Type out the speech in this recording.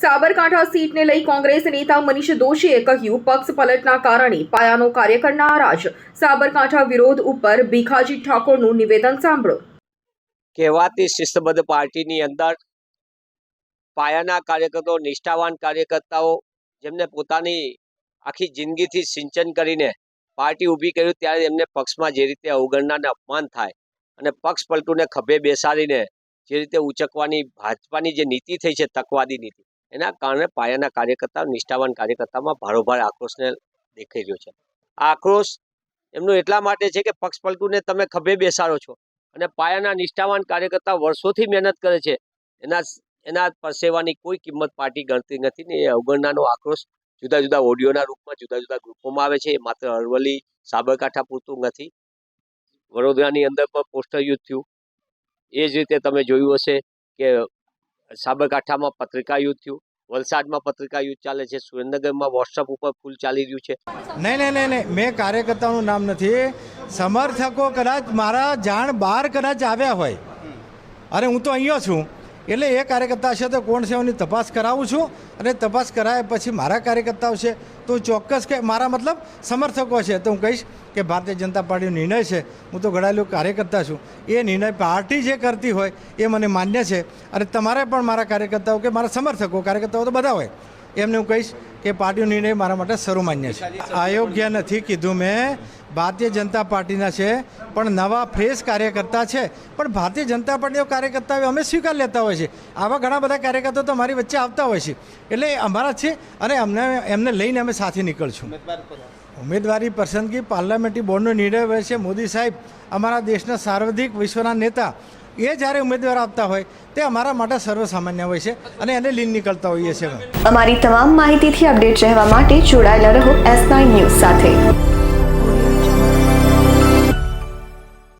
સાબરકાંઠા સીટને લઈ કોંગ્રેસ નેતા મનીષ દોશીએ કહ્યું, પક્ષ પલટના કારણે પાયાનો કાર્યકર નારાજ સાબરકાંઠા વિરોધ ઉપર ભીખાજી ઠાકોરનું નિવેદન સાંભળો. કહેવાતી શિસ્તબદ્ધ પાર્ટીની અંદર પાયાના કાર્યકર્તાઓ નિષ્ઠાવાન કાર્યકર્તાઓ જેમને પોતાની આખી જિંદગીથી સિંચન કરીને પાર્ટી ઊભી કર્યું ત્યારે એમને પક્ષમાં જે રીતે અવગણનાને અપમાન થાય અને પક્ષ પલટુને ખભે બેસાડીને જે રીતે ઉચકવાની, ભાજપાની જે નીતિ થઈ છે, તકવાદી નીતિ એના કારણે પાયાના કાર્યકર્તા, નિષ્ઠાવાન કાર્યકર્તામાં ભારોભાર આક્રોશને દેખાઈ રહ્યો છે. આ આક્રોશ એમનો એટલા માટે છે કે પક્ષ પલટુને તમે ખભે બેસાડો છો અને પાયાના નિષ્ઠાવાન કાર્યકર્તા વર્ષોથી મહેનત કરે છે. એના એના પરસેવાની કોઈ કિંમત પાર્ટી ગણતી નથી ને એ અવગણનાનો આક્રોશ જુદા જુદા ઓડિયોના રૂપમાં, જુદા જુદા ગ્રુપોમાં આવે છે. એ માત્ર અરવલ્લી, સાબરકાંઠા પૂરતું નથી. વડોદરાની અંદર પણ પોસ્ટર યુદ્ધ થયું. એ જ રીતે તમે જોયું હશે કે સાબરકાંઠામાં પત્રિકા યુદ્ધ થયું. વલસાડમાં પત્રિકા યુદ્ધ ચાલે છે, સુરેન્દ્રનગરમાં વોટ્સઅપ ઉપર ફૂલ ચાલી રહ્યું છે. નહીં નહીં નહીં નહીં, મેં કાર્યકર્તાનું નામ નથી. સમર્થકો કદાચ મારા જાણ બહાર કદાચ આવ્યા હોય. અરે, હું તો અહીંયા છું. એટલે એ કાર્યકર્તા હશે તો કોણ છે એની તપાસ કરાવું છું અને તપાસ કરાયા પછી મારા કાર્યકર્તાઓ છે તો ચોક્કસ કે મારા મતલબ સમર્થકો છે. તો હું કહીશ કે ભારતીય જનતા પાર્ટીનો નિર્ણય છે. હું તો ઘડાયેલો કાર્યકર્તા છું. એ નિર્ણય પાર્ટી જે કરતી હોય એ મને માન્ય છે. અને તમારે પણ મારા કાર્યકર્તાઓ કે મારા સમર્થકો કાર્યકર્તાઓ તો બધા હોય. એમને હું કહીશ કે પાર્ટીનો નિર્ણય મારા માટે સર્વમાન્ય છે. અયોગ્ય નથી કીધું મેં. ભારતીય જનતા પાર્ટીના છે, પણ નવા ફ્રેશ કાર્યકર્તા છે. પણ ભારતીય જનતા પાર્ટીઓ કાર્યકર્તાઓ અમે સ્વીકાર લેતા હોય છે. આવા ઘણા બધા કાર્યકર્તાઓ તો અમારી વચ્ચે આવતા હોય છે. એટલે અમારા છે અને અમને એમને લઈને અમે સાથે નીકળશું. ઉમેદવારી પસંદગી પાર્લામેન્ટરી બોર્ડનો નિર્ણય હોય છે. મોદી સાહેબ, અમારા દેશના સાર્વધિક વિશ્વના નેતા એ જ્યારે ઉમેદવાર આપતા હોય, તે અમારા માટે સર્વસામાન્ય હોય છે અને એને લીન નીકળતા હોઈએ છીએ અમે. અમારી તમામ માહિતીથી અપડેટ રહેવા માટે જોડાયેલા રહો એસ નાઇન ન્યૂઝ સાથે.